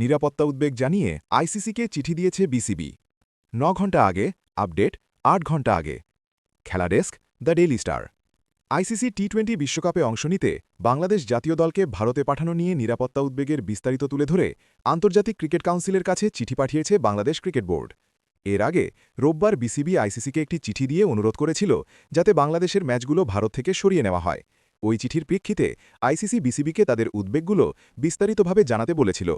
নিরাপত্তা উদ্বেগ জানিয়ে আইসিসিকে চিঠি দিয়েছে বিসিবি। ন ঘণ্টা আগে, আপডেট, আট ঘণ্টা আগে। খেলা desk, the Daily Star. ICC T twenty বিশ্বকাপে অংশ নিতে বাংলাদেশ জাতীয় দলকে ভারতে পাঠানো নিয়ে নিরাপত্তা উদ্বেগের বিস্তারিত তুলে ধরে আন্তর্জাতিক ক্রিকেট কাউন্সিলের কাছে চিঠি পাঠিয়েছে বাংলাদেশ ক্রিকেট বোর্ড। এর আগে রোববার বিসিবি আইসিসিকে একটি চিঠি দিয়ে অনুরোধ করেছিল যাতে বাংলাদেশের ম্যাচগুলো ভারত থেকে সরিয়ে নেওয়া হয়। ওই চিঠির প্রেক্ষিতে আইসিসি বিসিবিকে তাদের উদ্বেগগুলো বিস্তারিতভাবে জানাতে বলেছিল।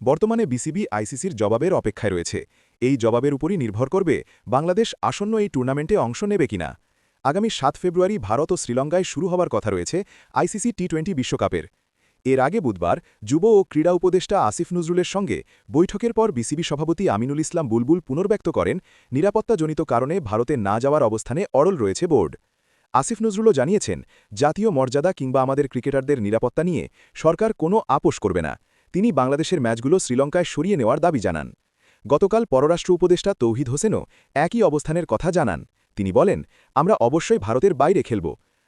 বর্তমানে বিসিবি আইসিসির জবাবের অপেক্ষায় রয়েছে। এই জবাবের উপরই নির্ভর করবে বাংলাদেশ আসন্ন এই টুর্নামেন্টে অংশ নেবে কিনা। আগামী সাত ফেব্রুয়ারি ভারত ও শ্রীলঙ্কায় শুরু হবার কথা রয়েছে আইসিসি টি টোয়েন্টি বিশ্বকাপের। এর আগে বুধবার যুব ও ক্রীড়া উপদেষ্টা আসিফ নজরুলের সঙ্গে বৈঠকের পর বিসিবি সভাপতি আমিনুল ইসলাম বুলবুল পুনর্ব্যক্ত করেন। নিরাপত্তাজনিত কারণে ভারতে না যাওয়ার অবস্থানে অড়ল রয়েছে বোর্ড। আসিফ নজরুলও জানিয়েছেন, জাতীয় মর্যাদা কিংবা আমাদের ক্রিকেটারদের নিরাপত্তা নিয়ে সরকার কোনো আপোষ করবে না। তিনি বাংলাদেশের ম্যাচগুলো শ্রীলঙ্কায় সরিয়ে নেওয়ার দাবি জানান। গতকাল পররাষ্ট্র উপদেষ্টা তৌহিদ হোসেনও একই অবস্থানের কথা জানান। তিনি বলেন, আমরা অবশ্যই ভারতের বাইরে খেলব।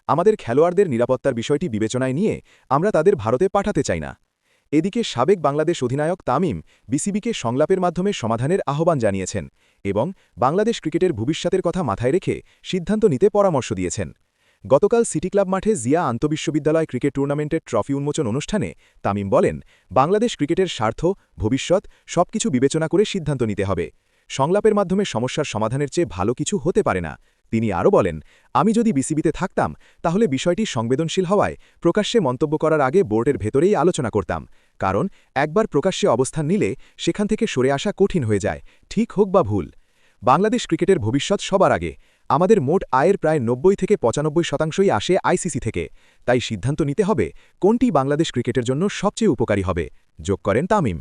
আমাদের খেলোয়াড়দের নিরাপত্তার বিষয়টি বিবেচনায় নিয়ে আমরা তাদের ভারতে পাঠাতে চাই না। এদিকে সাবেক বাংলাদেশ অধিনায়ক তামিম বিসিবিকে সংলাপের মাধ্যমে সমাধানের আহ্বান জানিয়েছেন এবং বাংলাদেশ ক্রিকেটের ভবিষ্যতের কথা মাথায় রেখে সিদ্ধান্ত নিতে পরামর্শ দিয়েছেন। গতকাল সিটি ক্লাব মাঠে জিয়া আন্তবিশ্ববিদ্যালয় ক্রিকেট টুর্নামেন্টের ট্রফি উন্মোচন অনুষ্ঠানে তামিম বলেন, বাংলাদেশ ক্রিকেটের স্বার্থ, ভবিষ্যৎ সবকিছু বিবেচনা করে সিদ্ধান্ত নিতে হবে। সংলাপের মাধ্যমে সমস্যার সমাধানের চেয়ে ভালো কিছু হতে পারে না। তিনি আরও বলেন, আমি যদি বিসিবিতে থাকতাম, তাহলে বিষয়টি সংবেদনশীল হওয়ায় প্রকাশ্যে মন্তব্য করার আগে বোর্ডের ভেতরেই আলোচনা করতাম। কারণ, একবার প্রকাশ্যে অবস্থান নিলে সেখান থেকে সরে আসা কঠিন হয়ে যায়, ঠিক হোক বা ভুল। বাংলাদেশ ক্রিকেটের ভবিষ্যৎ সবার আগে। আমাদের মোট আয়ের প্রায় নব্বই থেকে পঁচানব্বই শতাংশই আসে আইসিসি থেকে। তাই সিদ্ধান্ত নিতে হবে কোনটি বাংলাদেশ ক্রিকেটের জন্য সবচেয়ে উপকারী হবে। যোগ করেন তামিম।